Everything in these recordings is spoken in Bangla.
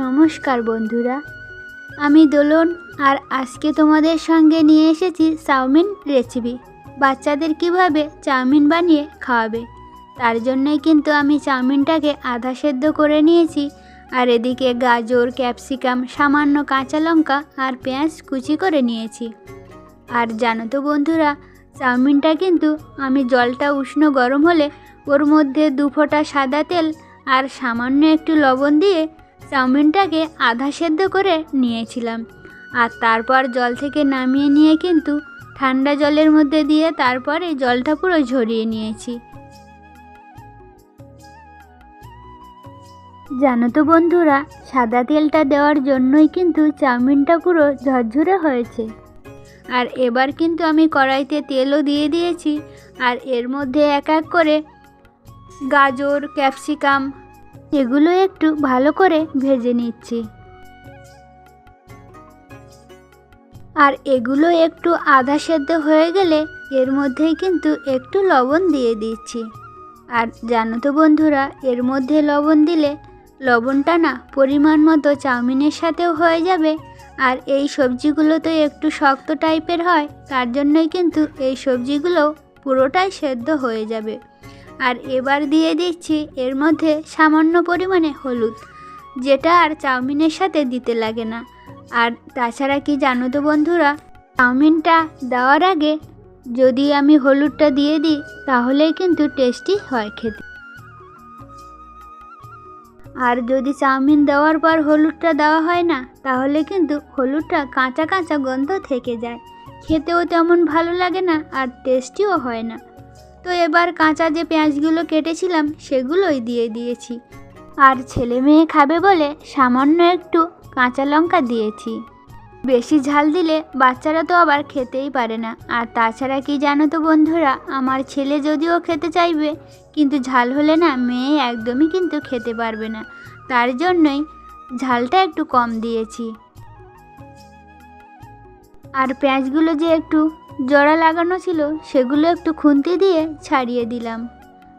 নমস্কার বন্ধুরা, আমি দোলন আর আজকে তোমাদের সঙ্গে নিয়ে এসেছি চাউমিন রেসিপি বাচ্চাদের কীভাবে চাউমিন বানিয়ে খাওয়াবে, তার জন্যই কিন্তু আমি চাউমিনটাকে আধা সেদ্ধ করে নিয়েছি আর এদিকে গাজর, ক্যাপসিকাম, সামান্য কাঁচা লঙ্কা আর পেঁয়াজ কুচি করে নিয়েছি। আর জানো তো বন্ধুরা, চাউমিনটা কিন্তু আমি জলটা উষ্ণ গরম হলে ওর মধ্যে দু ফোঁটা সাদা তেল আর সামান্য একটু লবণ দিয়ে চাউমিনটাকে আধা সেদ্ধ করে নিয়েছিলাম। আর তারপর জল থেকে নামিয়ে নিয়ে কিন্তু ঠান্ডা জলের মধ্যে দিয়ে তারপরে জলটা পুরো ঝরিয়ে নিয়েছি। জানো তো বন্ধুরা, সাদা তেলটা দেওয়ার জন্যই কিন্তু চাউমিনটা পুরো ঝরঝরে হয়েছে। আর এবার কিন্তু আমি কড়াইতে তেলও দিয়ে দিয়েছি। আর এর মধ্যে এক এক করে গাজর, ক্যাপসিকাম এগুলো একটু ভালো করে ভেজে নিচ্ছি। আর এগুলো একটু আধা সেদ্ধ হয়ে গেলে এর মধ্যেই কিন্তু একটু লবণ দিয়ে দিচ্ছি। আর জানো তো বন্ধুরা, এর মধ্যে লবণ দিলে লবণটা না পরিমাণ মতো চাউমিনের সাথেও হয়ে যাবে। আর এই সবজিগুলো তো একটু শক্ত টাইপের হয়, তার জন্যই কিন্তু এই সবজিগুলো পুরোটাই সেদ্ধ হয়ে যাবে। আর এবার দিয়ে দিচ্ছি এর মধ্যে সামান্য পরিমাণে হলুদ, যেটা আর চাউমিনের সাথে দিতে লাগে না। আর তাছাড়া কি জানো তো বন্ধুরা, চাউমিনটা দেওয়ার আগে যদি আমি হলুদটা দিয়ে দিই তাহলেই কিন্তু টেস্টি হয় খেতে। আর যদি চাউমিন দেওয়ার পর হলুদটা দেওয়া হয় না, তাহলে কিন্তু হলুদটা কাঁচা কাঁচা গন্ধ থেকে যায়। খেতেও তেমন ভালো লাগে না আর টেস্টিও হয় না। তো এবার কাঁচা যে পেঁয়াজগুলো কেটেছিলাম সেগুলোই দিয়ে দিয়েছি। আর ছেলে মেয়ে খাবে বলে সামান্য একটু কাঁচা লঙ্কা দিয়েছি। বেশি ঝাল দিলে বাচ্চারা তো আবার খেতেই পারে না। আর তাছাড়া কি জানো তো বন্ধুরা, আমার ছেলে যদিও খেতে চাইবে, কিন্তু ঝাল হলে না মেয়ে একদমই কিন্তু খেতে পারবে না। তার জন্যই ঝালটা একটু কম দিয়েছি। আর পেঁয়াজগুলো যে একটু জোড়া লাগানো ছিল, সেগুলো একটু খুন্তি দিয়ে ছাড়িয়ে দিলাম।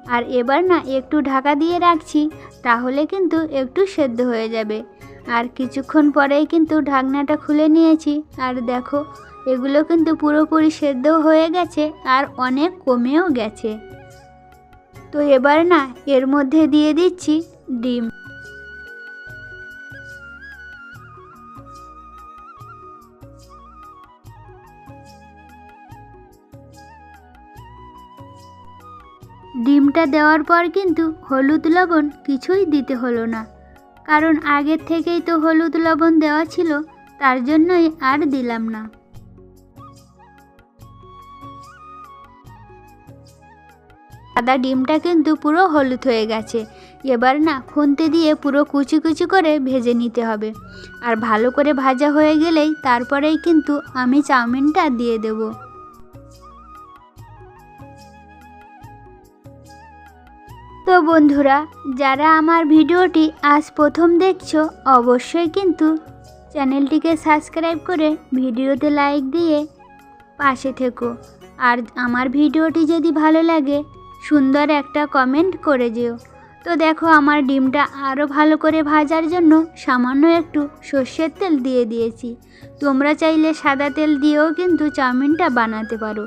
আর এবার না একটু ঢাকা দিয়ে রাখছি, তাহলে কিন্তু একটু সেদ্ধ হয়ে যাবে। আর কিছুক্ষণ পরেই কিন্তু ঢাকনাটা খুলে নিয়েছি। আর দেখো, এগুলো কিন্তু পুরোপুরি সেদ্ধ হয়ে গেছে আর অনেক কমেও গেছে। তো এবার না এর মধ্যে দিয়ে দিচ্ছি ডিম। ডিমটা দেওয়ার পর কিন্তু হলুদ লবণ কিছুই দিতে হলো না। কারণ আগের থেকেই তো হলুদ লবণ দেওয়া ছিল, তার জন্যই আর দিলাম না। সাদা ডিমটা কিন্তু পুরো হলুদ হয়ে গেছে। এবার না, খুন্তি দিয়ে পুরো কুচি কুচি করে ভেজে নিতে হবে। আর ভালো করে ভাজা হয়ে গেলেই তারপরেই কিন্তু আমি চাউমিনটা দিয়ে দেবো। তো বন্ধুরা, যারা আমার ভিডিওটি আজ প্রথম দেখছ, অবশ্যই কিন্তু চ্যানেলটিকে সাবস্ক্রাইব করে ভিডিওতে লাইক দিয়ে পাশে থেকো। আর আমার ভিডিওটি যদি ভালো লাগে, সুন্দর একটা কমেন্ট করে যেও। তো দেখো, আমার ডিমটা আরও ভালো করে ভাজার জন্য সামান্য একটু সর্ষের তেল দিয়ে দিয়েছি। তোমরা চাইলে সাদা তেল দিয়েও কিন্তু চাউমিনটা বানাতে পারো।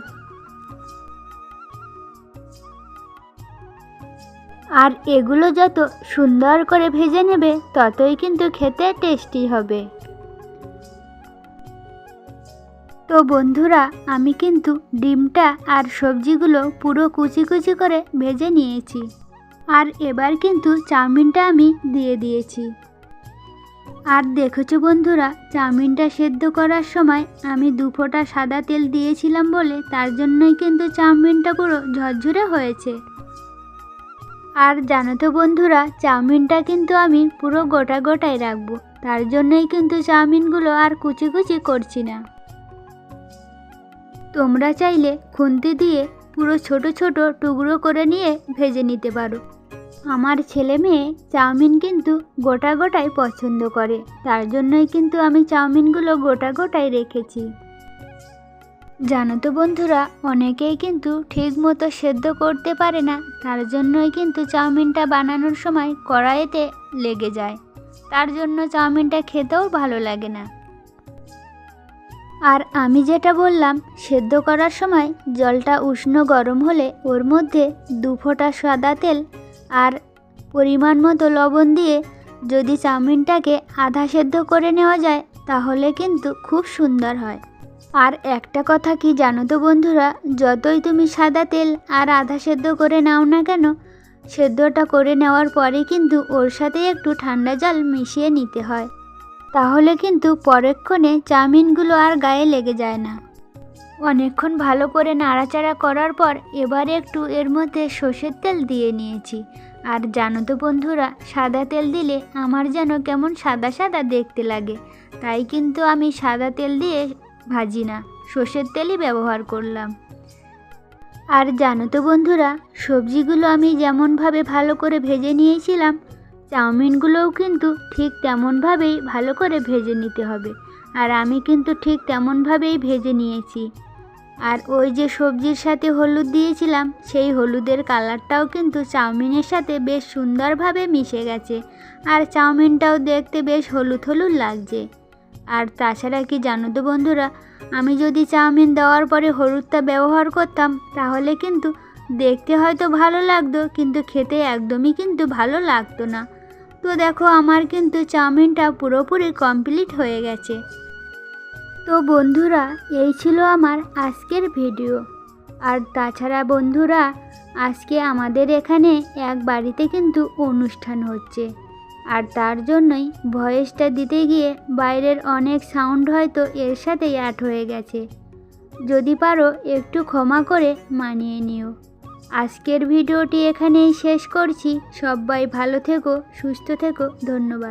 আর এগুলো যত সুন্দর করে ভেজে নেবে, ততই কিন্তু খেতে টেস্টি হবে। তো বন্ধুরা, আমি কিন্তু ডিমটা আর সবজিগুলো পুরো কুচি কুচি করে ভেজে নিয়েছি। আর এবার কিন্তু চাউমিনটা আমি দিয়ে দিয়েছি। আর দেখেছ বন্ধুরা, চাউমিনটা সেদ্ধ করার সময় আমি দু ফোঁটা সাদা তেল দিয়েছিলাম বলে তার জন্যই কিন্তু চাউমিনটা পুরো ঝরঝরে হয়েছে। আর জানো তো বন্ধুরা, চাউমিনটা কিন্তু আমি পুরো গোটা গোটাই রাখব। তার জন্যই কিন্তু চাউমিনগুলো আর কুচি কুচি করছি না। তোমরা চাইলে খুন্তি দিয়ে পুরো ছোট ছোট টুকরো করে নিয়ে ভেজে নিতে পারো। আমার ছেলে মেয়ে চাউমিন কিন্তু গোটা গোটাই পছন্দ করে। তার জন্যই কিন্তু আমি চাউমিনগুলো গোটা গোটাই রেখেছি। জানো তো বন্ধুরা, অনেকেই কিন্তু ঠিক মতো সেদ্ধ করতে পারে না। তার জন্যই কিন্তু চাউমিনটা বানানোর সময় কড়াইতে লেগে যায়। তার জন্য চাউমিনটা খেতেও ভালো লাগে না। আর আমি যেটা বললাম, সেদ্ধ করার সময় জলটা উষ্ণ গরম হলে ওর মধ্যে দু ফোঁটা সাদা তেল আর পরিমাণ মতো লবণ দিয়ে যদি চাউমিনটাকে আধা সেদ্ধ করে নেওয়া যায়, তাহলে কিন্তু খুব সুন্দর হয়। আর একটা কথা কি জানো তো বন্ধুরা, যতই তুমি সাদা তেল আর আধা সেদ্ধ করে নাও না কেন, সেদ্ধটা করে নেওয়ার পরে কিন্তু ওর সাথে একটু ঠান্ডা জল মিশিয়ে নিতে হয়। তাহলে কিন্তু পরক্ষণে চাউমিনগুলো আর গায়ে লেগে যায় না। অনেকক্ষণ ভালো করে নাড়াচাড়া করার পর এবারে একটু এর মধ্যে সর্ষের তেল দিয়ে নিয়েছি। আর জানো তো বন্ধুরা, সাদা তেল দিলে আমার যেন কেমন সাদা সাদা দেখতে লাগে। তাই কিন্তু আমি সাদা তেল দিয়ে ভাজি না, সর্ষের তেলই ব্যবহার করলাম। আর জানো তো বন্ধুরা, সবজিগুলো আমি যেমনভাবে ভালো করে ভেজে নিয়েছিলাম, চাউমিনগুলোও কিন্তু ঠিক তেমনভাবেই ভালো করে ভেজে নিতে হবে। আর আমি কিন্তু ঠিক তেমনভাবেই ভেজে নিয়েছি। আর ওই যে সবজির সাথে হলুদ দিয়েছিলাম, সেই হলুদের কালারটাও কিন্তু চাউমিনের সাথে বেশ সুন্দরভাবে মিশে গেছে। আর চাউমিনটাও দেখতে বেশ হলুদ হলুদ লাগছে। আর তাছাড়া কি জানো তো বন্ধুরা, আমি যদি চাউমিন দেওয়ার পরে হলুদটা ব্যবহার করতাম, তাহলে কিন্তু দেখতে হয়তো ভালো লাগতো, কিন্তু খেতে একদমই কিন্তু ভালো লাগতো না। তো দেখো আমার কিন্তু চাউমিনটা পুরোপুরি কমপ্লিট হয়ে গেছে। তো বন্ধুরা, এই ছিল আমার আজকের ভিডিও। আর তাছাড়া বন্ধুরা, আজকে আমাদের এখানে এক বাড়িতে কিন্তু অনুষ্ঠান হচ্ছে। আর তার জন্যই ভয়েসটা দিতে গিয়ে বাইরের অনেক সাউন্ড হয়তো এর সাথেই অ্যাড হয়ে গেছে। যদি পারো, একটু ক্ষমা করে মানিয়ে নিও। আজকের ভিডিওটি এখানেই শেষ করছি। সবাই ভালো থেকো, সুস্থ থেকো, ধন্যবাদ।